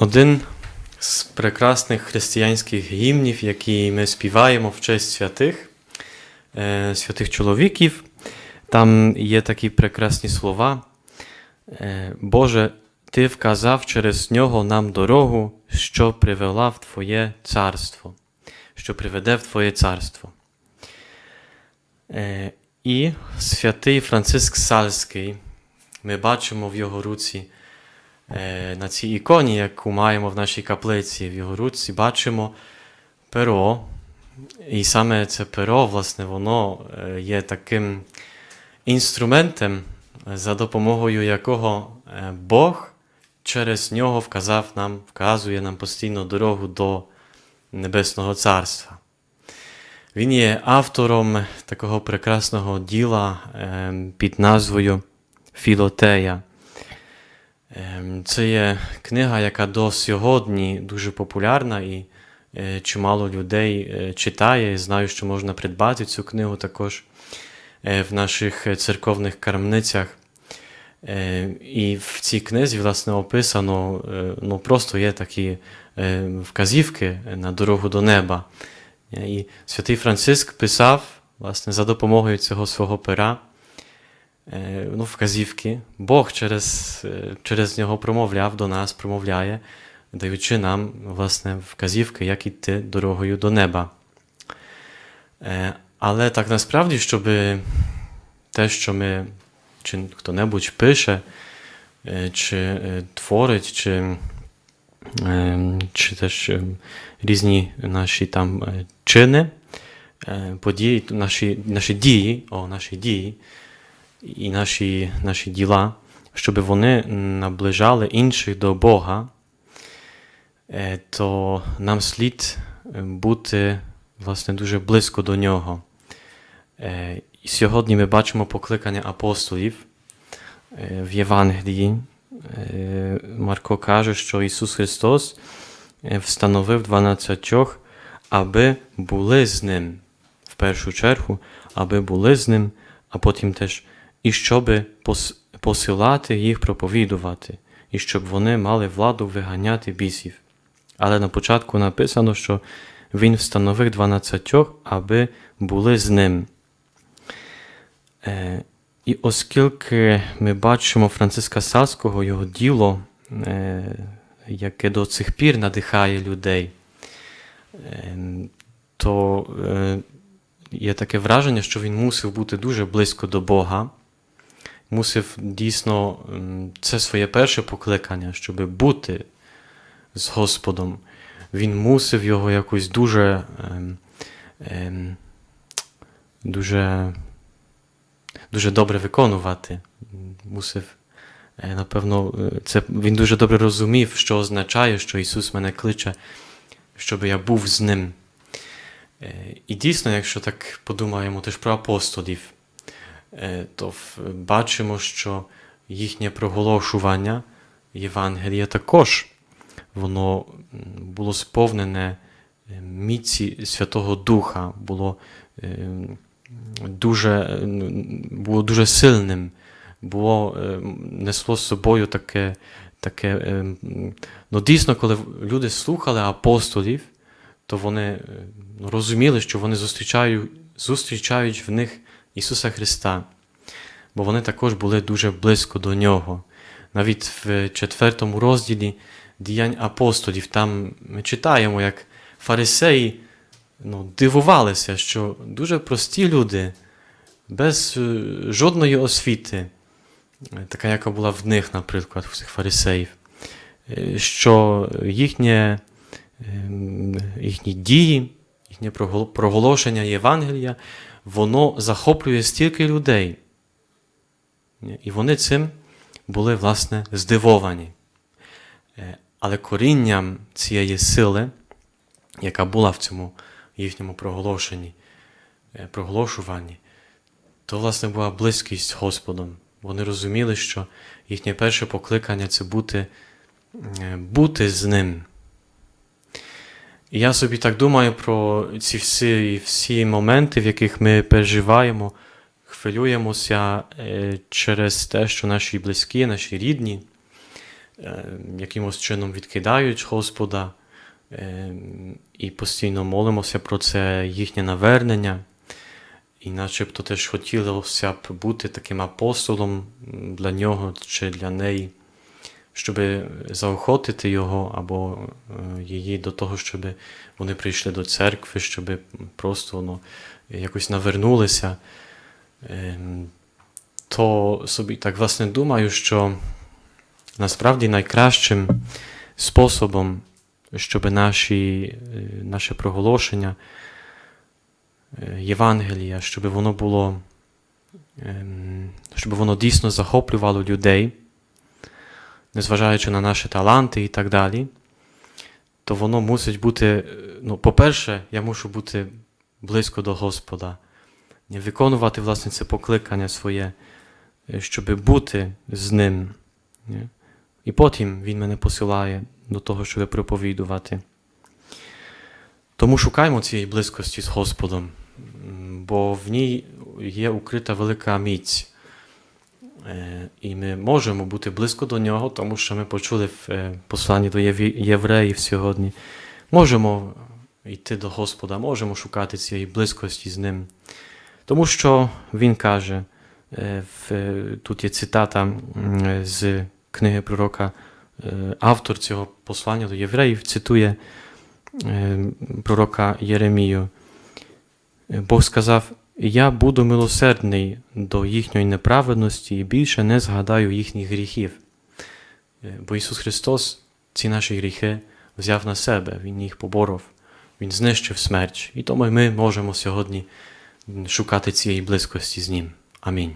Один з прекрасних християнських гімнів, які ми співаємо в честь святих, е, святих чоловіків. Там є такі прекрасні слова. Е, Боже, Ти вказав через нього нам дорогу, що привела в Твоє царство, що приведе в Твоє царство. Е, І святий Франциск Сальський, ми бачимо в його руці на цій іконі, яку маємо в нашій каплиці, в його руці, бачимо перо. І саме це перо, власне, воно е, є таким інструментом, за допомогою якого е, Бог через нього вказав нам, вказує нам постійно дорогу до Небесного Царства. Він є автором такого прекрасного діла е, під назвою Філотея. Ем, Це є книга, яка до сьогодні дуже популярна і е, чимало людей е, читає. Знаю, що можна придбати цю книгу також е, в наших церковних крамницях. Е, І в цій книзі, власне, описано, ну, просто є такі вказівки на дорогу до неба. І святий Франциск писав, власне, за допомогою цього свого пера ну, вказівки. Бог через, е, через нього промовляв до нас, промовляє, даючи нам власне, вказівки, як іти дорогою до неба. Е, Але так насправді, щоб те, що ми, чи хто-небудь пише, е, чи е, творить, чи, е, чи теж е, різні наші там е, чини, е, події, наші, наші дії, о, наші дії, і наші, наші діла, щоб вони наближали інших до Бога, е, то нам слід е, бути власне, дуже близько до Нього. Е, сьогодні ми бачимо покликання апостолів в Євангелії. Марко каже, що Ісус Христос встановив 12, аби були з Ним в першу чергу, аби були з Ним, а потім теж і щоб пос- посилати їх проповідувати, і щоб вони мали владу виганяти бісів. Але на початку написано, що він встановив 12, аби були з ним. Е, і оскільки ми бачимо Франциска Сальського, його діло, е, яке до цих пір надихає людей, е, то є таке враження, що він мусив бути дуже близько до Бога, мусив дійсно це своє перше покликання, щоб бути з Господом. Він мусив його якось дуже, ем, ем, дуже, дуже добре виконувати. Мусив, е, напевно, е, це, він дуже добре розумів, що означає, що Ісус мене кличе, щоб я був з ним. Е, І дійсно, якщо так подумаємо теж про апостолів, то бачимо, що їхнє проголошування Євангелія також воно було сповнене е, міці Святого Духа, було е, дуже, е, було дуже сильним, було, е, несло з собою таке, таке е, ну, дійсно, коли люди слухали апостолів, то вони е, розуміли, що вони зустрічають, зустрічають в них Ісуса Христа, бо вони також були дуже близько до Нього. Навіть в четвертому розділі діянь апостолів там ми читаємо, як фарисеї ну, дивувалися, що дуже прості люди, без е, жодної освіти, така, яка була в них, наприклад, у цих фарисеїв, е, що їхнє, ем, їхні дії, їхнє проголошення Євангелія, воно захоплює стільки людей. І вони цим були, власне, здивовані. Е, Але корінням цієї сили, яка була в цьому їхньому проголошенні, е, проголошуванні, то, власне, була близькість з Господом. Вони розуміли, що їхнє перше покликання це бути, е, бути з Ним. Я собі так думаю про ці всі, всі моменти, в яких ми переживаємо, хвилюємося е, через те, що наші близькі, наші рідні е, якимось чином відкидають Господа е, і постійно молимося про це їхнє навернення. І начебто теж хотілося б бути таким апостолом для нього чи для неї, щоб заохотити його або е, її до того, щоб вони прийшли до церкви, щоб просто ну, якось навернулися. Ем, То собі так власне думаю, що насправді найкращим способом, щоб наші, е, наше проголошення е, Євангелія, щоб воно було, ем, щоб воно дійсно захоплювало людей, незважаючи на наші таланти і так далі, то воно мусить бути, е, ну, по-перше, я мушу бути близько до Господа, виконувати власне це покликання своє, е, щоб бути з ним. І потім Він мене посилає до того, щоб проповідувати. Тому шукаймо цієї близькості з Господом, бо в ній є укрита велика міць. Е, І ми можемо бути близько до нього, тому що ми почули в е, посланні до євреїв сьогодні. Можемо йти до Господа, можемо шукати цієї близькості з Ним. Тому що Він каже, е, тут є цитата з книги пророка, автор цього послання до євреїв цитує пророка Єремію. Бог сказав: Я буду милосердний до їхньої неправедності і більше не згадаю їхніх гріхів. Е, Бо Ісус Христос ці наші гріхи взяв на себе, Він їх поборов, Він знищив смерть. І тому ми можемо сьогодні шукати цієї близькості з Ним. Амінь.